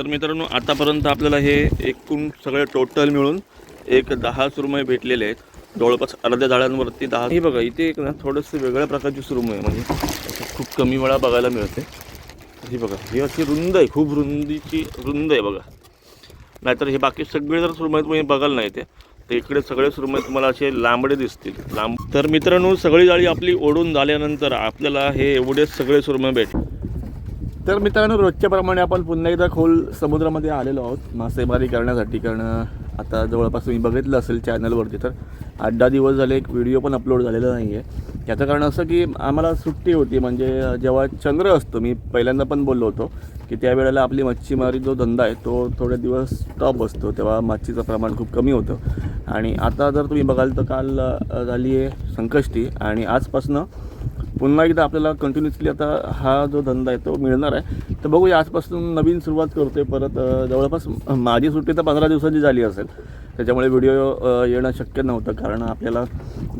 तर मित्रांनो आतापर्यंत आपल्याला हे एकूण सगळे टोटल मिळून एक दहा सुरमई भेटलेले आहेत. जवळपास अर्ध्या झाडांवरती दहा हे बघा इथे एक ना थोडंसं वेगळ्या प्रकारची सुरमई आहे. म्हणजे खूप कमी वेळा बघायला मिळते. ही बघा ही अशी रुंद आहे खूप रुंदीची रुंद आहे बघा. नाहीतर हे बाकी सगळे जर सुरमई तुम्ही बघायला नाही ते तर इकडे सगळे सुरमई तुम्हाला असे लांबडे दिसतील. लांब तर मित्रांनो सगळी जाळी आपली ओढून झाल्यानंतर आपल्याला हे एवढेच सगळे सुरमई भेट तर मित्रांनो रोजच्याप्रमाणे आपण पुन्हा एकदा खोल समुद्रामध्ये आलेलो आहोत. मासेमारी करण्यासाठी कारण आता जवळपास तुम्ही बघितलं असेल चॅनलवरती तर आठ दहा दिवस झाले एक व्हिडिओ पण अपलोड झालेला नाही आहे याचं कारण असं की आम्हाला सुट्टी होती. म्हणजे जेव्हा चंद्र असतो मी पहिल्यांदा पण बोललो होतो की त्यावेळेला आपली मच्छीमारी जो धंदा आहे तो थोडे दिवस स्टॉप असतो. तेव्हा मच्छीचं प्रमाण खूप कमी होतं. आणि आता जर तुम्ही बघाल तर काल झाली आहे संकष्टी. आणि आजपासनं पुन्हा एकदा आपल्याला कंटिन्युअसली आता हा जो धंदा आहे तो मिळणार आहे. तर बघूया आजपासून नवीन सुरुवात करतोय परत जवळपास माझी सुट्टी तर पंधरा दिवसाची झाली असेल. त्याच्यामुळे व्हिडिओ येणं शक्य नव्हतं कारण आपल्याला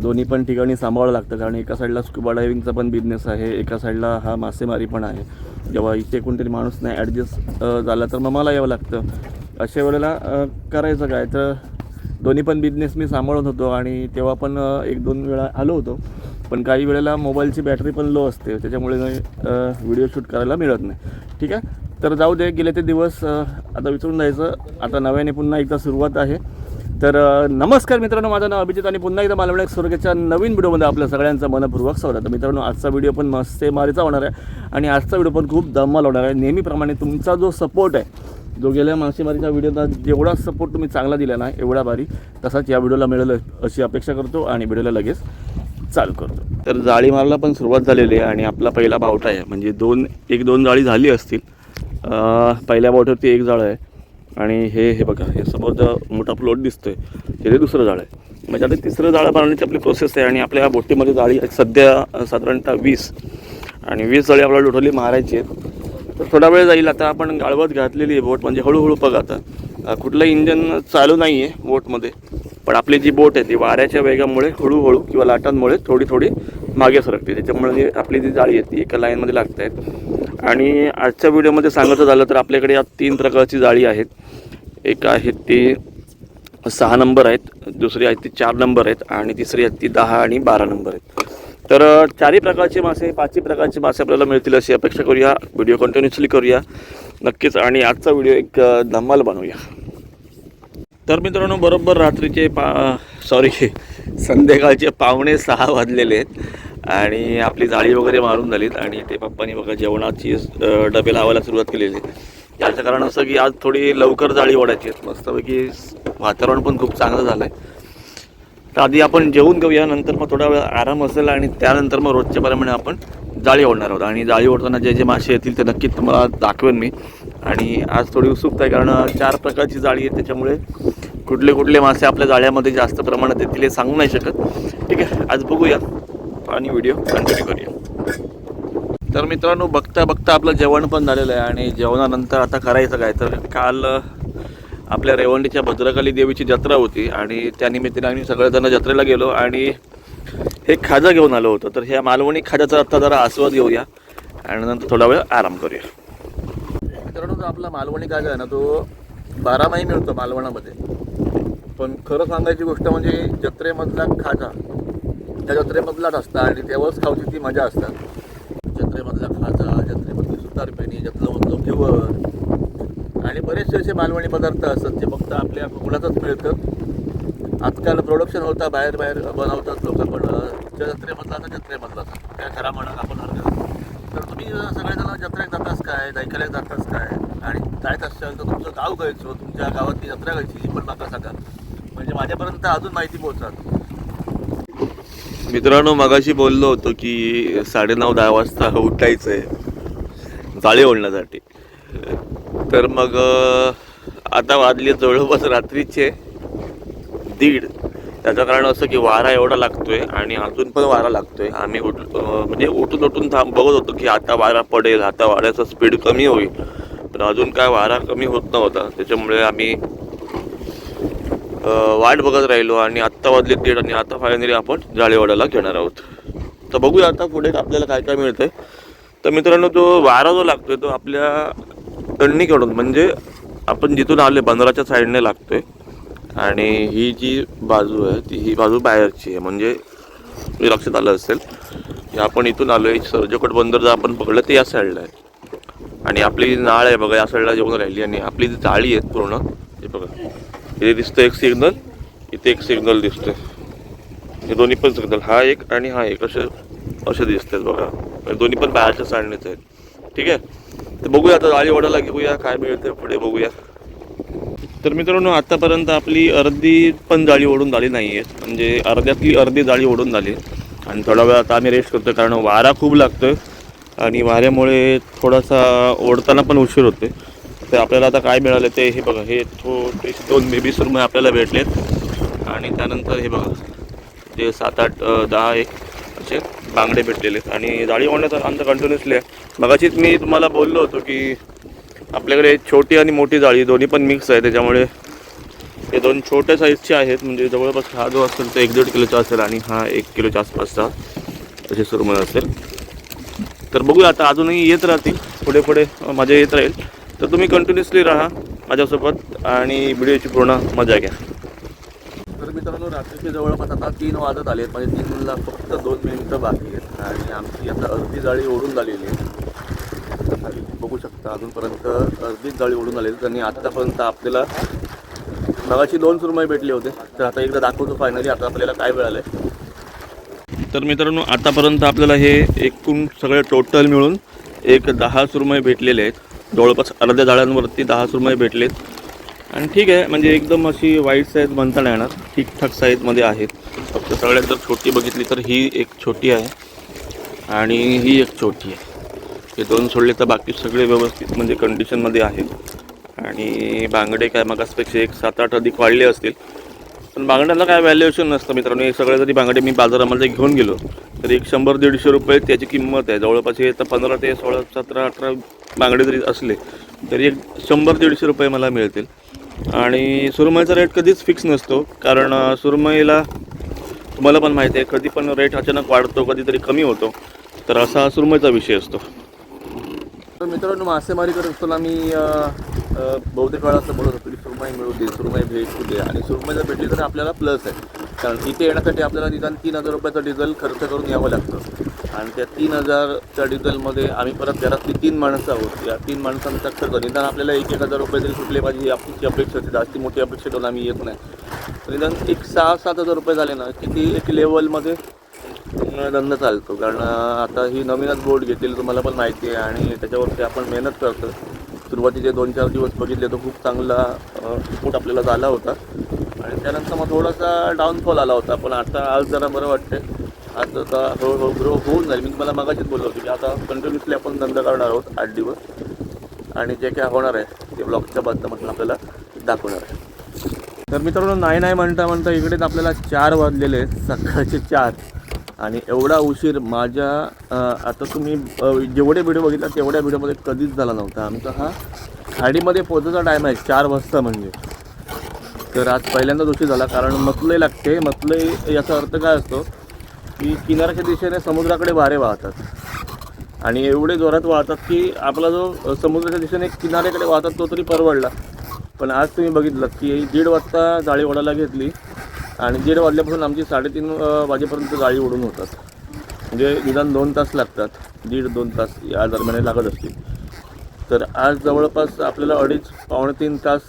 दोन्ही पण ठिकाणी सांभाळावं लागतं. कारण एका साईडला स्कुबा डायव्हिंगचा पण बिझनेस आहे एका साईडला हा मासेमारी पण आहे. जेव्हा इथे कोणतरी माणूस नाही ॲडजस्ट झाला तर मग मला यावं लागतं. अशा वेळेला करायचं काय? तर दोन्ही पण बिझनेस मी सांभाळत होतो आणि तेव्हा पण एक दोन वेळा आलो होतो. पण काही वेळेला मोबाईलची बॅटरी पण लो असते त्याच्यामुळे व्हिडिओ शूट करायला मिळत नाही. ठीक आहे? तर जाऊ दे गेले ते दिवस आता विसरून जायचं. आता नव्याने पुन्हा एकदा सुरुवात आहे. तर नमस्कार मित्रांनो माझं नाव अभिजित आणि पुन्हा एकदा मालवण स्वर्गाच्या नवीन व्हिडिओमध्ये आपल्या सगळ्यांचं मनपूर्वक स्वागत आहे. मित्रांनो आजचा व्हिडिओ पण मस्तेमारीचा होणार आहे. आणि आजचा व्हिडिओ पण खूप धमाल होणार आहे. नेहमीप्रमाणे तुमचा जो सपोर्ट आहे जो गेल्या मासेमारीच्या व्हिडिओला जेवढा सपोर्ट तुम्ही चांगला दिला ना एवढा भारी तसाच या व्हिडिओला मिळेल अशी अपेक्षा करतो आणि व्हिडिओला लगेच चालू करतो. तर जाळी मारायला पण सुरुवात झालेली आहे आणि आपला पहिला बावटा आहे. म्हणजे दोन एक दोन जाळी झाली असतील. पहिल्या बावट्यावरती एक जाळं आहे. आणि हे हे बघा हे समोर जो मोठा प्लॉट दिसतोय हे दुसरं जाळं आहे. म्हणजे आता तिसरं जाळं मारण्याची आपली प्रोसेस आहे आणि आपल्या बोटीमध्ये जाळी सध्या साधारणतः वीस. आणि वीस जाळी आपल्याला टोटली मारायची आहेत. तर थोडा वेळ जाईल. आता आपण गाळवत घातलेली आहे बोट. म्हणजे हळूहळू बघा आता. कुठलं इंजन चालू नाही आहे बोटमध्ये. पण आपली जी बोट आहे ती वाऱ्याच्या वेगामुळे हळूहळू किंवा लाटांमुळे थोडी थोडी मागे सरकते. त्याच्यामुळे जी आपली जी जाळी आहे ती एका लाईनमध्ये लागत. आहेत आणि आजच्या व्हिडिओमध्ये सांगायचं झालं तर आपल्याकडे या तीन प्रकारची जाळी आहेत. एक आहे ती सहा नंबर आहेत दुसरी आहे ती चार नंबर आहेत आणि तिसरी आहेत ती दहा आणि बारा नंबर आहेत. तर चारही प्रकारचे मासे पाचही प्रकारचे मासे आपल्याला मिळतील अशी अपेक्षा करूया. व्हिडिओ कंटिन्युअसली करूया. नक्कीच आणि आजचा व्हिडिओ एक धमाल बनवूया. तर मित्रांनो बरोबर रात्रीचे पा सॉरी संध्याकाळचे पावणे सहा वाजलेले आहेत आणि आपली जाळी वगैरे मारून झालीत आणि ते पप्पानी बघा जेवणाची डबे लावायला सुरुवात केलेली आहे याचं कारण असं की आज थोडी लवकर जाळी ओढायची आहेत. मस्तपैकी वातावरण पण खूप चांगलं झालं आहे तर आधी आपण जेवून घेऊया नंतर मग थोडा वेळ आराम असेल आणि त्यानंतर मग रोजच्या प्रमाणे आपण जाळी ओढणार आहोत. आणि जाळी ओढताना जे जे मासे येतील ते नक्कीच तुम्हाला दाखवेन मी. आणि आज थोडी उत्सुकता आहे कारण चार प्रकारची जाळी आहे त्याच्यामुळे कुठले कुठले मासे आपल्या जाळ्यामध्ये जास्त प्रमाणात येतील हे सांगू नाही शकत. ठीक आहे आज बघूया. आणि व्हिडिओ कंटिन्यू करूया. तर मित्रांनो बघता बघता आपलं जेवण पण झालेलं आहे आणि जेवणानंतर आता करायचं काय? तर काल आपल्या रेवंडीच्या भद्रकाली देवीची जत्रा होती आणि त्यानिमित्ताने आम्ही सगळेजण जत्रेला गेलो आणि हे खाजा घेऊन आलो होतो. तर ह्या मालवणी खाजाचा आता जरा आस्वाद घेऊया आणि नंतर थोडा वेळ आराम करूया. मित्रांनो जो आपला मालवणी खाजा आहे ना तो बारा महिने मिळतो मालवणामध्ये. पण खरं सांगायची गोष्ट म्हणजे जत्रेमधला खाजा त्या जत्रेमधलाच असता आणि तेव्हाच खाऊची ती मजा असतात. जत्रेमधला खाजा जत्रेमधली सुतारपेणी जत्रेमधलं घेवर आणि बरेचसे असे मालवणी पदार्थ असतात जे फक्त आपल्या कोकणातच मिळतात. आजकाल प्रोडक्शन होता बाहेर बाहेर बनवतात लोक पण ज्या जत्रेमधला तर जत्रेमधला त्या खरा म्हणा आपण हरकत तर तुम्ही सगळेजण जत्रेत जातास काय? दैकाला जातास काय? आणि जायत असाल तर तुमचं गाव गायचो तुमच्या गावातली जत्रा घ्यायची पण माका सांगा. म्हणजे माझ्यापर्यंत अजून माहिती पोहोचतात मित्रांनो मगाशी बोललो होतो की साडेनऊ दहा वाजता उठायचं आहे जाळी ओढण्यासाठी. तर मग आता वाजले जवळपास रात्रीचे दीड. त्याचं कारण असं की वारा एवढा लागतोय आणि अजून पण वारा लागतोय. आम्ही उठ म्हणजे उठून उठून थांब बघत होतो की आता वारा पडेल आता वाऱ्याचा स्पीड कमी होईल. पण अजून काय वारा कमी होत नव्हता. त्याच्यामुळे आम्ही वाट बघत राहिलो आणि आत्ता वाजले दीड आणि आता फायनली आपण जाळेवाड्याला घेणार आहोत. तर बघूया आता पुढे आपल्याला काय काय मिळतंय. तर मित्रांनो जो वारा जो लागतोय तो आपल्या तण्णीकडून म्हणजे आपण जिथून आले बंदराच्या साईडने लागतोय. आणि ही जी बाजू आहे ती ही बाजू बाहेरची आहे. म्हणजे लक्षात आलं असेल की आपण इथून आलोय सर्जकोट बंदर जर आपण बघलं ते या साईडला आहे. आणि आपली जी नाळ आहे बघा या साईडला जेवण राहिली आणि आपली जी जाळी आहेत पूर्ण हे बघा. इथे दिसतं एक सिग्नल इथे एक सिग्नल दिसतोय. हे दोन्ही पण सिग्नल हा एक आणि हा एक असे असे दिसतात बघा. दोन्ही पण बाहेरच्या साडणीच आहेत. ठीक आहे? तर बघूया आता जाळी ओढायला घेऊया काय मिळतं पुढे बघूया. तर मित्रांनो आतापर्यंत आपली अर्धी पण जाळी ओढून झाली नाही आहे म्हणजे अर्ध्यातली अर्धी जाळी ओढून झाली. आणि थोडा वेळ आता आम्ही रेस्ट करतो कारण वारा खूप लागतोय. आणि वाऱ्यामुळे थोडासा ओढताना पण उशीर होते तर आपल्याला आता काय मिळालं ते हे बघा हे छोटे दोन बेबी सुरमय आपल्याला भेटलेत. आणि त्यानंतर हे बघा ते सात आठ दहा एक असे बांगडे भेटलेले आहेत आणि जाळी ओढण्याचा आमचं कंटिन्युअसली आहे. मगाशीच मी तुम्हाला बोललो होतो की आपल्याकडे छोटी आणि मोठी जाळी दोन्ही पण मिक्स आहे. त्याच्यामुळे हे दोन छोट्या साईजचे आहेत. म्हणजे जवळपास हा जो असेल तो एक दीड किलोचा असेल आणि हा एक किलोच्या आसपासचा असे सुरमई असेल. तर बघूया आता अजूनही येत राहतील. पुढे पुढे अ, मजा येत राहील. तर तुम्ही कंटिन्युअसली राहा माझ्यासोबत आणि व्हिडिओची पूर्ण मजा घ्या. तर मित्रांनो रात्रीचे जवळपास आता तीन वाजत आले आहेत म्हणजे तीनला फक्त दोन मिनिटं बाकी आहेत. आणि आमची आता अर्धी जाळी ओढून झालेली आहे. बघू शकता अजूनपर्यंत अर्धीच जाळी ओढून आलेली आणि आत्तापर्यंत आपल्याला मगाशी दोन सुरमई भेटले होते. तर आता एकदा दाखवतो फायनली आता आपल्याला काय मिळालं तर मित्रांनो आतापर्यंत आपल्याला हे एकूण सगळे टोटल मिळून एक दहा सुरमई भेटलेले आहेत. जवळपास अर्ध्या झाडांवरती दहा रुपये भेटलेत. आणि ठीक आहे म्हणजे एकदम अशी वाईट साईज म्हणता नाही येणार ठीकठाक साईजमध्ये आहेत. फक्त सगळ्यात जर छोटी बघितली तर ही एक छोटी आहे आणि ही एक छोटी आहे. हे दोन सोडले तर बाकी सगळे व्यवस्थित म्हणजे कंडिशनमध्ये आहेत. आणि बांगडे काय मगासपेक्षा एक सात आठ अधिक वाढले असतील. पण बांगड्याला काय व्हॅल्युएशन नसतं मित्रांनो. हे सगळे जरी बांगडे मी बाजारामध्ये घेऊन गेलो तर एक शंभर दीडशे रुपये त्याची किंमत आहे. जवळपास हे तर पंधरा ते सोळा सतरा अठरा बांगडे जरी असले तरी एक शंभर दीडशे रुपये मला मिळतील. आणि सुरमईचा रेट कधीच फिक्स नसतो. कारण सुरमईला तुम्हाला पण माहिती आहे कधी पण रेट अचानक वाढतो कधीतरी कमी होतो. तर असा हा सुरमईचा विषय असतो. तर मित्रांनो मासेमारी करत असताना मी बहुतेक वेळा असं बोलत होतो सुरमई मिळू दे सुरमई भेटते दे आणि सुरमई जर भेटली तर आपल्याला प्लस आहे. कारण इथे येण्यासाठी आपल्याला निदान तीन हजार रुपयाचं डिझेल खर्च करून यावं लागतं. आणि त्या तीन हजारच्या डिझेलमध्ये आम्ही परत घरातली तीन माणसं आहोत. या तीन माणसांचा खर्च निदान आपल्याला एक एक हजार रुपये तरी सुटले पाहिजे ही आपली अपेक्षा होती. जास्ती मोठी अपेक्षा ठेवून आम्ही येत नाही. निदान एक सहा सात हजार रुपये झाले ना किती एक लेवलमध्ये धंदा चालतो. कारण आता ही नवीनच बोट घेतलेली तुम्हाला पण माहिती आहे आणि त्याच्यावरती आपण मेहनत करतो सुरुवातीचे दोन चार दिवस बघितले तर खूप चांगला सपोर्ट आपल्याला झाला होता. आणि त्यानंतर मग थोडासा डाऊनफॉल आला होता पण आता आज जरा बरं वाटते आज आता हळूहळू ग्रो होऊन जाईल. मी तुम्हाला मागाशीच बोललो होतो की आता कंटिन्युअसली आपण धंदा करणार आहोत आठ दिवस. आणि जे काय होणार आहे ते ब्लॉगच्या माध्यमातून आपल्याला दाखवणार आहे. तर मित्रांनो नाही नाही म्हणता म्हणता इकडेच आपल्याला चार वाजलेले आहेत. सकाळचे चार. आणि एवढा उशीर माझ्या आता तुम्ही जेवढे व्हिडिओ बघितला तेवढ्या व्हिडिओमध्ये कधीच झाला नव्हता. आमचा हा खाडीमध्ये पोहोचायचा टाईम आहे चार वाजता म्हणजे. तर आज पहिल्यांदाच उशीर झाला कारण मथलई लागते. मथलई याचा अर्थ काय असतो की किनाऱ्याच्या दिशेने समुद्राकडे वारे वाहतात. आणि एवढे जोरात वाहतात की आपला जो समुद्राच्या दिशेने किनाऱ्याकडे वाहतात तो तरी परवडला. पण आज तुम्ही बघितलं की दीड वाजता जाळी ओढायला घेतली. आणि दीड वाजल्यापासून आमची साडेतीन वाजेपर्यंत गाडी ओढून होतात. म्हणजे निदान दोन तास लागतात. दीड दोन तास या दरम्यान लागत असतील. तर आज जवळपास आपल्याला अडीच पावणे तीन तास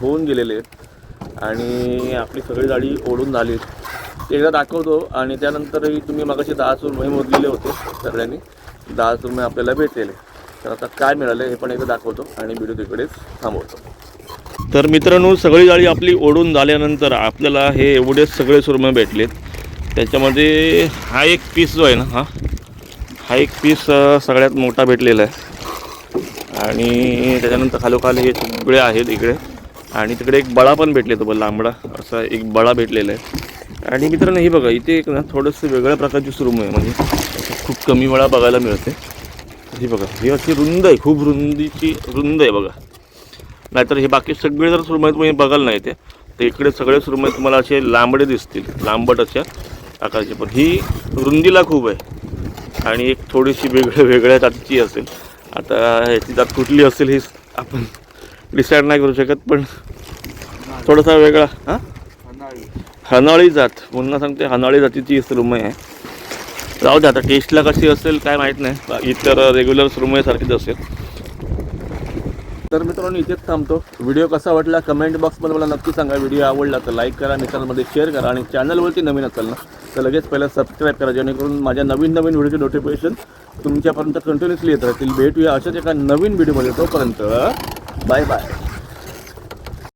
होऊन गेलेले आहेत. आणि आपली सगळी गाडी ओढून झाली एकदा दाखवतो आणि त्यानंतरही तुम्ही मागाशी दहा सुरमई मोजलेले होते सगळ्यांनी. दहा सुरमई आपल्याला भेटलेले तर आता काय मिळालं हे पण एकदा दाखवतो आणि व्हिडिओ तिकडेच थांबवतो. तर मित्रांनो सगळी जाळी आपली ओढून झाल्यानंतर आपल्याला हे एवढेच सगळे सुरमई भेटलेत त्याच्यामध्ये हा एक पीस जो आहे ना हा हा एक पीस सगळ्यात मोठा भेटलेला आहे. आणि त्याच्यानंतर खालोखाल हे सगळे आहेत इकडे. आणि तिकडे एक बळा पण भेटले तो लांबडा असा एक बळा भेटलेला आहे. आणि मित्रांनो हे बघा इथे एक ना थोडंसं वेगळ्या प्रकारची सुरमई आहे. म्हणजे खूप कमी वेळा बघायला मिळते. ही बघा ही अशी रुंद आहे खूप रुंदीची रुंद आहे बघा. नाहीतर हे बाकी सगळे जर सुरमई तुम्ही बघाल नाही ते तर इकडे सगळे सुरमई तुम्हाला असे लांबडे दिसतील. लांबट अशा आकाराचे. पण ही रुंदीला खूप आहे. आणि एक थोडीशी वेगळ्या वेगळ्या जातीची असेल. आता ह्याची जात कुठली असेल ही आपण डिसाईड नाही करू शकत पण थोडासा वेगळा हां? हनाळी जात. पुन्हा सांगते हनाळी जातीची सुरमई आहे. जाऊ दे आता टेस्टला कशी असेल काय माहीत नाही. इतर रेग्युलर सुरमईसारखीच असेल. तर मित्रांनो इथेच थांबतो. व्हिडिओ कसा वाटला कमेंट बॉक्समध्ये मला नक्की सांगा. व्हिडिओ आवडला तर लाईक करा मित्रांमध्ये शेअर करा आणि चॅनलवरती नवीन असाल ना तर लगेच पहिला सबस्क्राईब करा. जेणेकरून माझ्या नवीन नवीन व्हिडिओचे नोटिफिकेशन तुमच्यापर्यंत कंटिन्युअसली येत राहतील. भेटूया अशाच एका नवीन व्हिडिओमध्ये. तोपर्यंत बाय बाय